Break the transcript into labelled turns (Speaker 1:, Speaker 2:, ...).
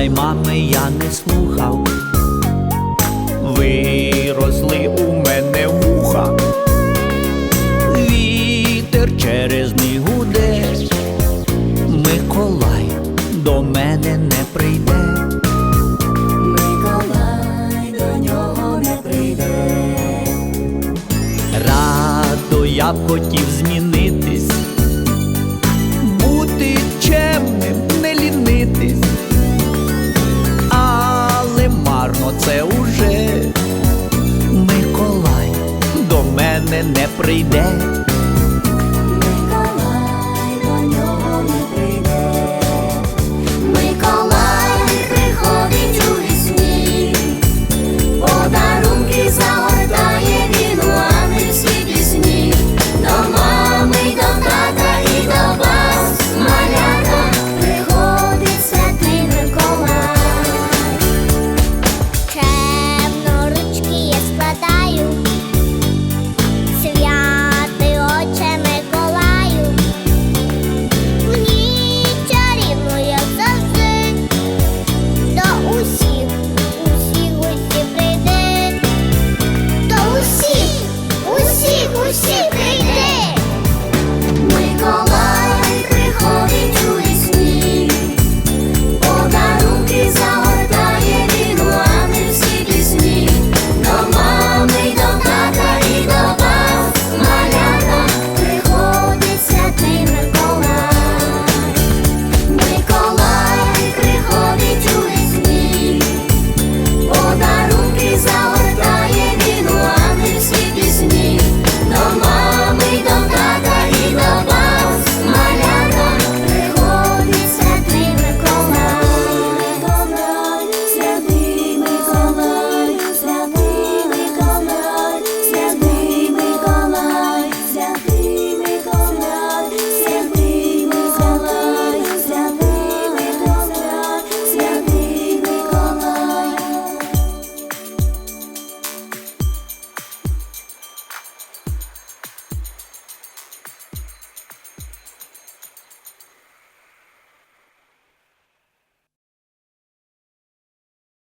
Speaker 1: Й мами я не слухав. Виросли у мене вуха. Вітер через них гуде. Миколай до мене не прийде.
Speaker 2: Миколай до нього не прийде.
Speaker 1: Радо я б хотів змінитись, мене не прийде.